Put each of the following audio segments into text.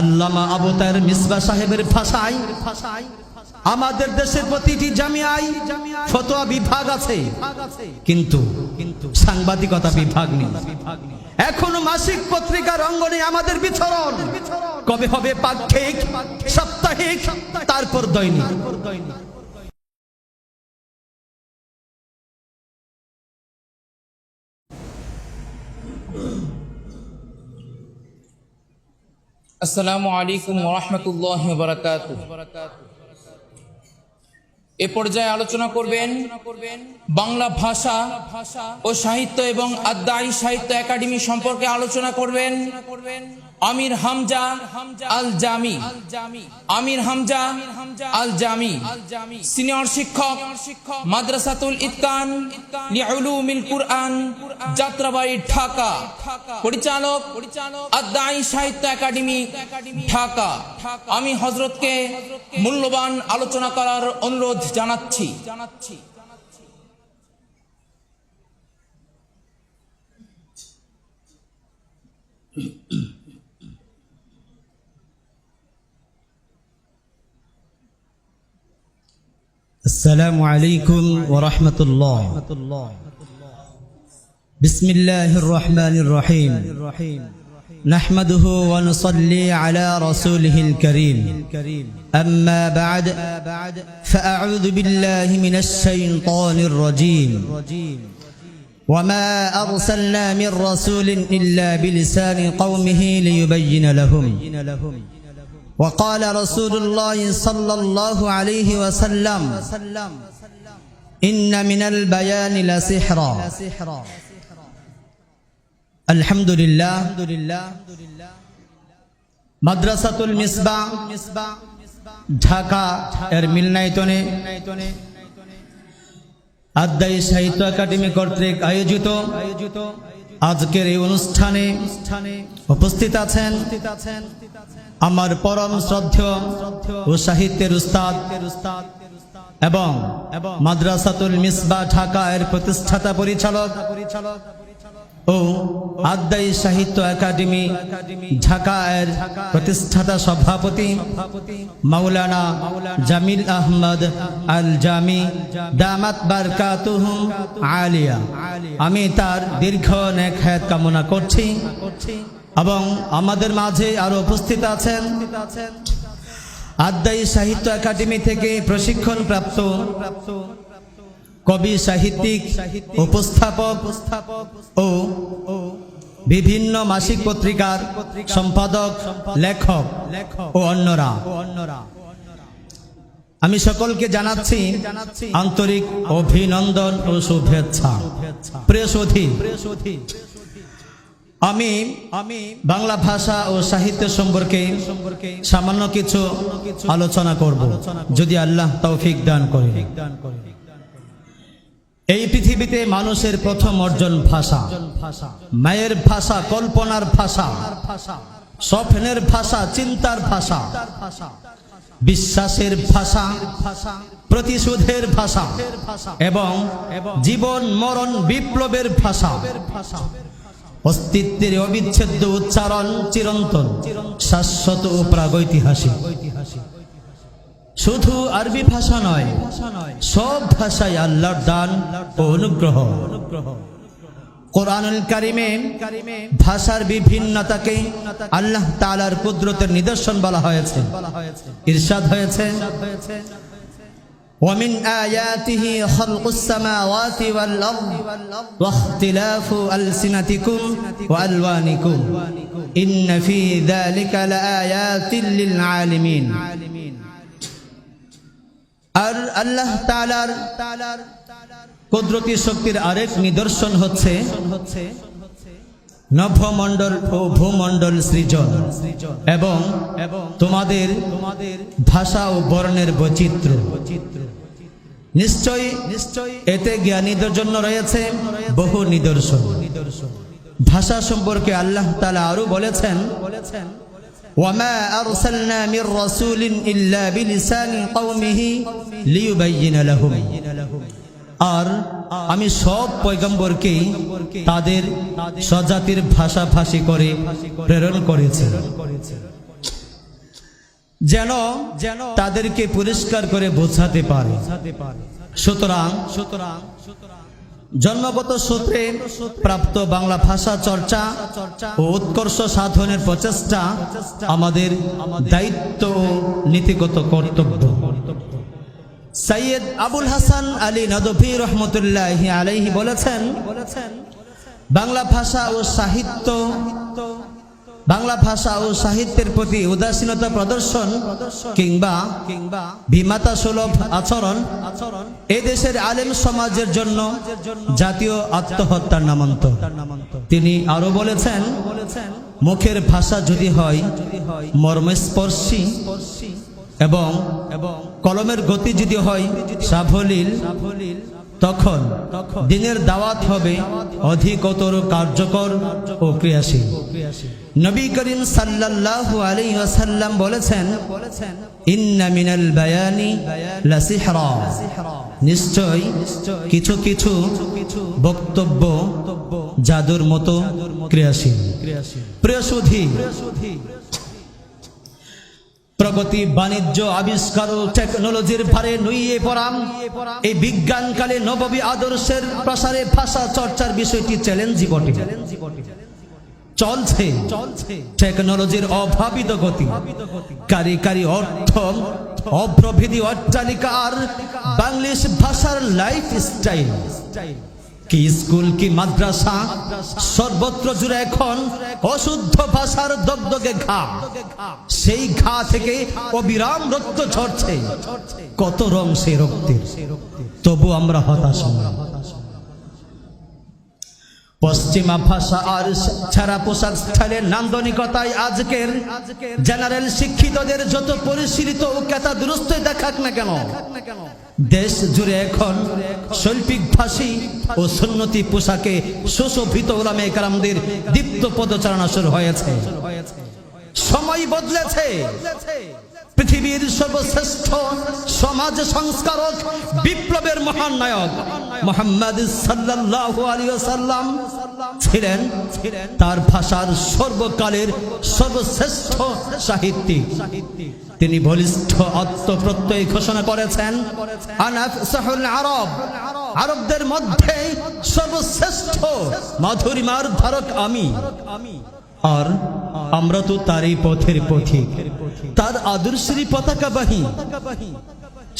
আল্লামা আবু আবতার মিসবা সাহেবের ভাষায় আমাদের দেশের প্রতিটি জামিয়াই ফতোয়া বিভাগ আছে, কিন্তু কিন্তু সাংবাদিকতা বিভাগ নেই। এখনও মাসিক পত্রিকার অঙ্গনে আমাদের বিচরণ কবে হবে পাক্ষিক সাপ্তাহিক, তারপর দৈনিক। আসসালামু আলাইকুম রহমতুল্লাহ বারাকাত এ পর্যায়ে আলোচনা করবেন বাংলা ভাষা ও সাহিত্য এবং আদ্যায়ী সাহিত্য একাডেমি সম্পর্কে আলোচনা করবেন। আমির হামজা আল জামি আমির হামজা আল জামি সিনিয়র শিক্ষক মাদ্রাসাতুল ইতকান লিউলুমিল কুরআন যাত্রাবাড়ি ঢাকা। পরিচালক আদাই সাহিত্য একাডেমি ঢাকা। আমি হজরতকে মূল্যবান আলোচনা করার অনুরোধ জানাচ্ছি জানাচ্ছি। السلام عليكم ورحمة الله. بسم الله الرحمن الرحيم. نحمده ونصلي على رسوله الكريم. أما بعد فأعوذ بالله من الشيطان الرجيم. وما أرسلنا من رسول إلا بلسان قومه ليبين لهم. وقال رسول الله صلى الله عليه وسلم إن من البيان لسحرا الحمد لله মাদ্রাসাতুল মিসবা ঢাকা এর মিলনায়তনে আদায়ী সাহিত্য একাডেমি কর্তৃক আয়োজিত আয়োজিত আজকের এই অনুষ্ঠানে উপস্থিত আছেন আমার পরম শ্রদ্ধেয় ও সাহিত্যের উস্তাদ এবং মাদ্রাসাতুল মিসবা ঢাকা এর প্রতিষ্ঠাতা পরিচালক পরিচালক ও আদায়ী সাহিত্য একাডেমি ঢাকা এর প্রতিষ্ঠাতা সভাপতি মাওলানা জামিল আহমদ আল জামি দামাত বারকাতুহুম আলিয়া। আমি তার দীর্ঘ নেক কামনা করছি এবং আমাদের মাঝে আরও উপস্থিত আছেন আদায়ী সাহিত্য একাডেমি থেকে প্রশিক্ষণ প্রাপ্ত কবি, সাহিত্যিক, উপস্থাপক ও বিভিন্ন মাসিক পত্রিকার সম্পাদক, লেখক ও অন্যরা। আমি সকলকে জানাচ্ছি আন্তরিক অভিনন্দন ও শুভেচ্ছা। আমি আমি বাংলা ভাষা ও সাহিত্য সম্পর্কে সম্পর্কে সামান্য কিছু আলোচনা করব, যদি আল্লাহ তৌফিক দান করে এই পৃথিবীতে মানুষের প্রথম অর্জন ভাষা। মায়ের ভাষা, কল্পনার ভাষা, স্বপ্নের ভাষা, চিন্তার ভাষা, বিশ্বাসের ভাষা, প্রতিশোধের ভাষা এবং জীবন, মরণ, বিপ্লবের ভাষা। অস্তিত্বের অবিচ্ছেদ্য উচ্চারণ চিরন্তন, শাশ্বত ও প্রাগৈতিহাসিক। শুধু আরবি ভাষা নয় সব ভাষায় আল্লাহর দান ও অনুগ্রহ কোরআনুল কারিমে ভাষার বিভিন্নতাকে আল্লাহ তাআলার কুদরতের নিদর্শন বলা হয়েছে ইরশাদ হয়েছে ومن آياته خلق السماوات والأرض واختلاف ألسنتكم وألوانكم إن في ذلك لآيات للعالمين আর আল্লাহ তালার তালার কুদরতি শক্তির আরেক নিদর্শন হচ্ছে নভমণ্ডল ও ভূমণ্ডল সৃজন এবং তোমাদের তোমাদের ভাষা ও বর্ণের বৈচিত্র্য। নিশ্চয়ই নিশ্চয়ই এতে জ্ঞানীদের জন্য রয়েছে বহু নিদর্শন। ভাষা সম্পর্কে আল্লাহ তালা আরও বলেছেন বলেছেন وما أرسلنا من رسول إلا بلسان قومه ليبين لهم আর আমি সব পয়গম্বরকে তাদের স্বজাতির ভাষা ভাষী করে প্রেরণ করেছি যেন যেন তাদেরকে পরিষ্কার করে বোঝাতে পারে সুতরাং সুতরাং জন্মগত সূত্রে প্রাপ্ত বাংলা ভাষা চর্চা ও উৎকর্ষ সাধনের প্রচেষ্টা আমাদের দায়িত্ব নীতিগত কর্তব্য। সৈয়দ আবুল হাসান আলী নদভি রহমতুল্লাহ আলাইহি বলেছেন বলেছেন, বাংলা ভাষা ও সাহিত্য বাংলা ভাষা ও সাহিত্যের প্রতি উদাসীনতা প্রদর্শন কিংবা কিংবা বিমাতা সুলভ আচরণ আচরণ এ দেশের আলেম সমাজের জন্য জাতীয় আত্মহত্যার নামান্তর। তিনি আরও বলেছেন, মুখের ভাষা যদি হয় মর্মস্পর্শী এবং কলমের গতি যদি হয় সাবলীল তখন দিনের দাওয়াত হবে অধিকতর কার্যকর ও ক্রিয়াশীল। নবী করিম সাল্লাল্লাহু আলাইহি ওয়াসাল্লাম বলেছেন, ইন্না মিনাল বায়ানি লাসিহরা। নিশ্চয় কিছু কিছু বক্তব্য জাদুর মতো ক্রিয়াশীল। প্রিয় সুধী প্রগতি, বাণিজ্য, আবিষ্কার ও টেকনোলজির ভারে নুইয়ে পড়াম। এই বিজ্ঞানকালে নববী আদর্শের প্রসারে ভাষা চর্চার বিষয়টি চ্যালেঞ্জই বটে। চলছে টেকনোলজির অভাবিত গতি। কারি কারি অর্থ অপ্রভৃতি অট্টালিকা আর বাংলিশ ভাষার লাইফ স্টাইল কি স্কুল, কি মাদ্রাসা? সর্বত্র জুড়ে এখন অশুদ্ধ ভাষার দগদগে ঘা সেই ঘা থেকে অবিরাম রক্ত ঝরছে। কত রং সে রক্তের? তবু আমরা হতাশ নই। পশ্চিমা ভাষা আর ছাড়া পোশাক স্টাইলের নান্দনিকতায় আজকের জেনারেল শিক্ষিতদের যত পরিশীলিত ও কেতা দুরস্ত দেখাক না কেন? দেশ জুড়ে এখন শৈল্পিক ভাষী ও সুন্নতি পোশাকে সুশোভিত ওলামে কারামদের দীপ্ত পদচারণা শুরু হয়েছে। সময় বদলেছে। পৃথিবীর সর্বশ্রেষ্ঠ সমাজ সংস্কারক, বিপ্লবের মহান নায়ক মোহাম্মদ সাল্লাল্লাহু আলাইহি ওয়াসাল্লাম ছিলেন তার ভাষার সর্বকালের সর্বশ্রেষ্ঠ সাহিত্যিক। তিনি বলিষ্ঠ আত্মপ্রত্যয় ঘোষণা করেছেন। আরব, আরবদের মধ্যে সর্বশ্রেষ্ঠ মাধুরিমার ধারক আমি। আর আমরা তো তারই পথের পথিক। তার আদর্শেরই পতাকাবাহী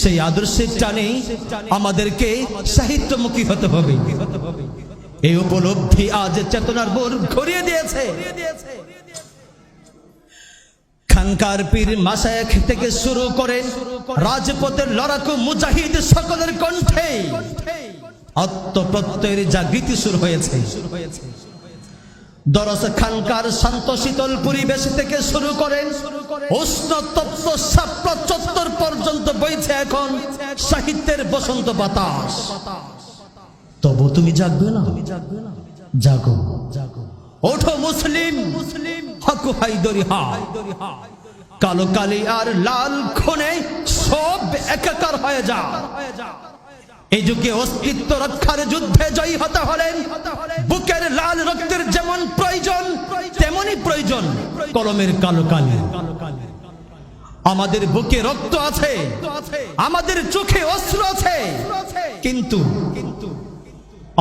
সেই আদর্শের টানে আমাদেরকে সাহিত্যমুখী হতে হবে। এই উপলব্ধি আজ চেতনার বোর ঘুরিয়ে দিয়েছে। খানকার পীর মাসায়েখ থেকে শুরু করে রাজপথের লড়াকু মুজাহিদ সকলের কণ্ঠে আত্মপ্রত্যয়ের জাগৃতি শুরু হয়েছে। দরস খানকার শান্ত শীতল পরিবেশ থেকে শুরু করেন উষ্ণ পর্যন্ত বইছে এখন সাহিত্যের বসন্ত বাতাস। তবু তুমি জাগবে না। জাগো। জাগো ওঠো মুসলিম মুসলিম। হাকু হাইদরি হা। কালো কালি আর লাল খুনে সব একাকার হয়ে যা। এই যুগে অস্তিত্ব রক্ষার যুদ্ধে জয়ী হতে হলেন বুকের লাল রক্তের যেমন প্রয়োজন, তেমনই প্রয়োজন কলমের কালো কালি। আমাদের বুকে রক্ত আছে, আমাদের চোখে অস্ত্র আছে, কিন্তু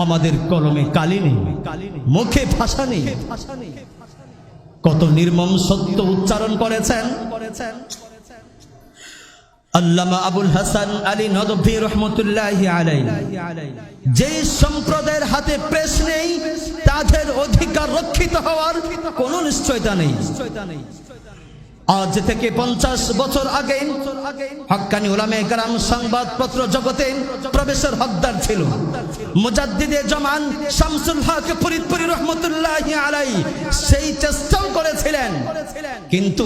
আমাদের কলমে কালি নেই, মুখে ভাষা নেই। কত নির্মম সত্য উচ্চারণ করেছেন করেছেন? আল্লামা আবুল হাসান আলী নদভী রহমতুল্লাহ আলাই যে সম্প্রদায়ের হাতে প্রেস নেই, তাদের অধিকার রক্ষিত হওয়ার কোনো নিশ্চয়তা নেই। আজ থেকে পঞ্চাশ বছর আগে হক্কানি ওলামে কারাম সংবাদপত্র জগতে প্রবেশের হকদার ছিল। মুজাদ্দিদে জমান শামসুল হক ফরিদপুরি রহমতুল্লাহ আলাই সেই চেষ্টাও করেছিলেন। কিন্তু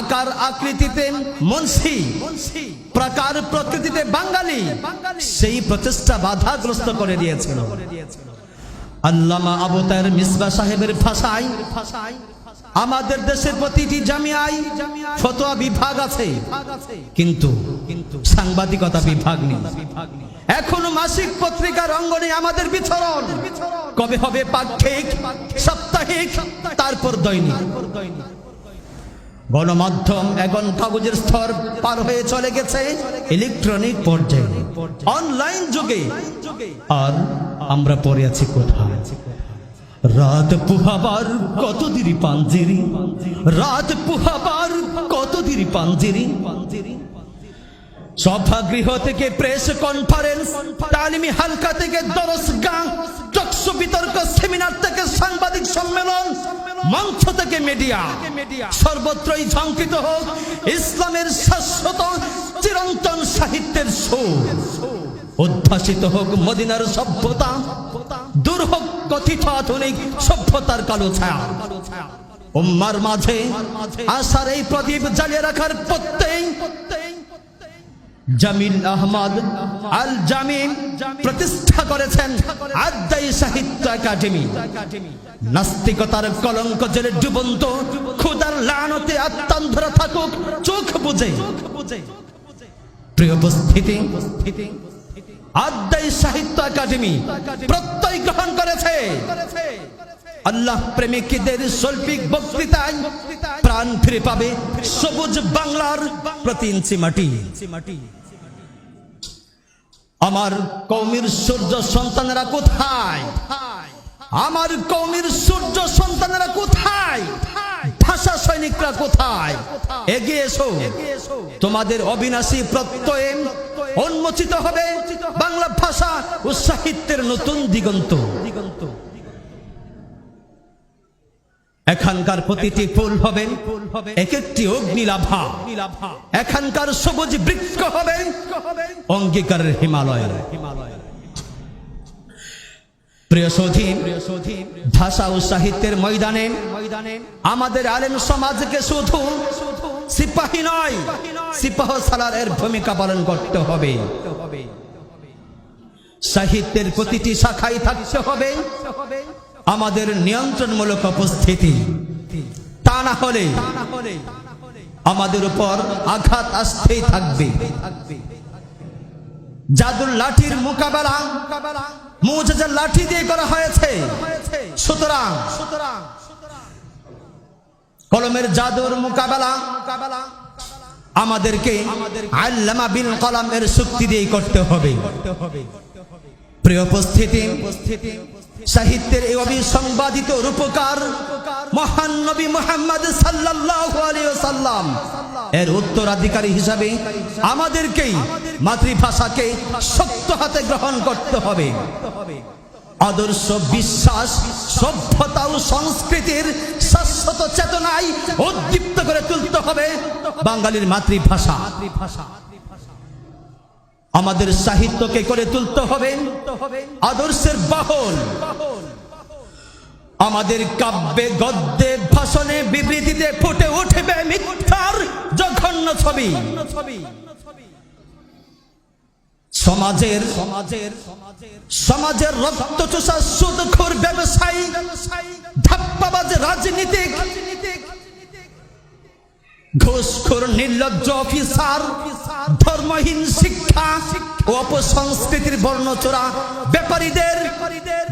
আকার আকৃতিতে মুন্সি, প্রকার প্রকৃতিতে বাঙালি, সেই প্রচেষ্টা বাধাগ্রস্ত করে দিয়েছিল। আল্লামা আবু তাহের মিসবা সাহেবের ভাষায় ভাষায় আমাদের দেশের প্রতিটি জামিয়ায় ফতোয়া বিভাগ আছে কিন্তু কিন্তু সাংবাদিকতা বিভাগ নেই। এখনও মাসিক পত্রিকার অঙ্গনে আমাদের বিচরণ কবে হবে পাক্ষিক সাপ্তাহিক, তারপর দৈনিক। গণমাধ্যম এখন কাগজের স্তর পার হয়ে চলে গেছে ইলেকট্রনিক পর্যায়ে। অনলাইন যুগে। আর আমরা পড়ে আছি কোথায়? রাত পুহাবার কত দিরি পাঞ্জিরি? রাত পুহাবার কত দিরি পাঞ্জিরি? সভাগৃহ থেকে প্রেস কনফারেন্স তালিমি হালকা থেকে দরস গাঁ চক্ষু বিতর্ক সেমিনার থেকে সাংবাদিক সম্মেলন, মঞ্চ থেকে মিডিয়া সর্বত্রই ঝঙ্কিত হোক ইসলামের শাশ্বত চিরন্তন সাহিত্যের সুর। উদ্ভাসিত হোক মদিনার সভ্যতা, দূর হোক কথিত আধুনিক সভ্যতার কালো ছায়া। উম্মার মাঝে আশার এই প্রদীপ জ্বালিয়ে রাখার প্রত্যেক জামিল আহমদ আল জামিন প্রতিষ্ঠা করেছেন আদাই সাহিত্য একাডেমি। নাস্তিকতার কলঙ্ক জেলে ডুবন্ত খুদার লানতে আত্মান্ধর থাকুক, চোখ বুঝে। প্রিয় উপস্থিতি আদাই সাহিত্য একাডেমি প্রত্যয় গ্রহণ করেছে। আল্লাহ প্রেমিকদের শৈল্পিক বক্তৃতায় প্রাণ ফিরে পাবে সবুজ বাংলার প্রতি ইঞ্চি মাটি। আমার কৌমির সূর্য সন্তানেরা কোথায়? আমার কৌমির সূর্য সন্তানেরা কোথায়? ভাষা সৈনিকরা কোথায়? এগিয়ে এসো। তোমাদের অবিনাশী প্রত্যয়ে উন্মোচিত হবে বাংলা ভাষা ও সাহিত্যের নতুন দিগন্ত। দিগন্ত এখানকার প্রতিটি ফুল হবে এক একটি অগ্নিলাভা। এখানকার সবুজ বৃক্ষ হবে অঙ্গীকারের হিমালয়। ভাষা ও সাহিত্যের ময়দানে আমাদের আলেম সমাজকে শুধু সিপাহী নয় সিপাহ সালারের ভূমিকা পালন করতে হবে। সাহিত্যের প্রতিটি শাখায় থাকতে হবে। আমাদের নিয়ন্ত্রণমূলক উপস্থিতি। তা না হলে আমাদের উপর আঘাত আসতেই থাকবে। জাদুর লাঠির মোকাবেলা মুজাজের লাঠি দিয়ে করা হয়েছে। সুতরাং কলমের জাদুর মোকাবেলা আমাদেরকে আল্লামা বিন কলামের শক্তি দিয়ে করতে হবে। প্রিয় উপস্থিতি উপস্থিতি সাহিত্যের এই অবিসংবাদিত রূপকার মহান নবী মোহাম্মদ সাল্লাম এর উত্তরাধিকারী হিসাবে আমাদেরকেই মাতৃভাষাকে শক্ত হাতে গ্রহণ করতে হবে। আদর্শ বিশ্বাস, সভ্যতা ও সংস্কৃতির শাশ্বত চেতনায় উদ্দীপ্ত করে তুলতে হবে বাঙালির মাতৃভাষা মাতৃভাষা। আমাদের সাহিত্যকে করে তুলতে হবে। আদর্শের বাহন। আমাদের কাব্যে, গদ্যে, ভাষণে, বিবৃতিতে ফুটে উঠবে মিথ্যার জঘন্য ছবি। সমাজের সমাজের সমাজের রক্ত চোষা সুদখোর ব্যবসায়ী, ধাপ্পাবাজ রাজনীতিক, ঘুষখোর, নির্লজ্জ অফিসার, ধর্মহীন শিক্ষা ও অপসংস্কৃতির বর্ণচোরা, ব্যাপারীদের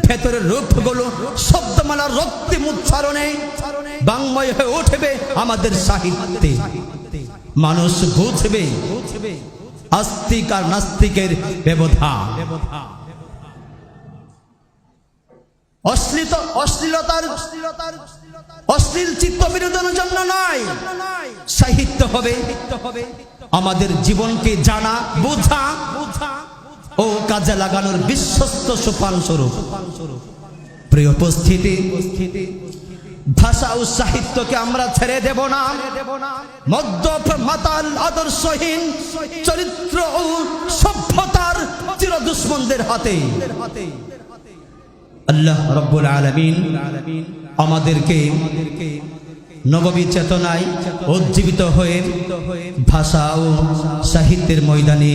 ভেতরের রূপগুলো, শব্দমালার রক্তিম উচ্চারণে বাংময় হয়ে উঠবে আমাদের সাহিত্যে। মানুষ বুঝবে আস্তিক আর নাস্তিকের ব্যবধান। অশ্লীত অশ্লীলতার, অশ্লীল চিত্ত বিনোদনের জন্য নয়, সাহিত্য হবে আমাদের জীবনকে জানা, বোঝা, ও কাজে লাগানোর বিশ্বস্ত সোপান স্বরূপ। প্রিয় উপস্থিতি, ভাষা ও সাহিত্যকে আমরা ছেড়ে দেব না। মদ্যপ মাতাল, আদর্শহীন, চরিত্র ও সভ্যতার চির দুশ্মনদের হাতে। আল্লাহ রব্বুল আলমিন আমাদেরকে নববী চেতনায় উজ্জীবিত হয়ে ভাষা ও সাহিত্যের ময়দানে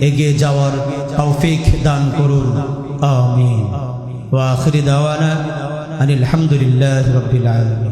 এগিয়ে যাওয়ার তৌফিক দান করুন। আমিন। ওয়া আখিরি দাওয়ানা আনিল হামদুলিল্লাহি রাব্বিল আলামিন।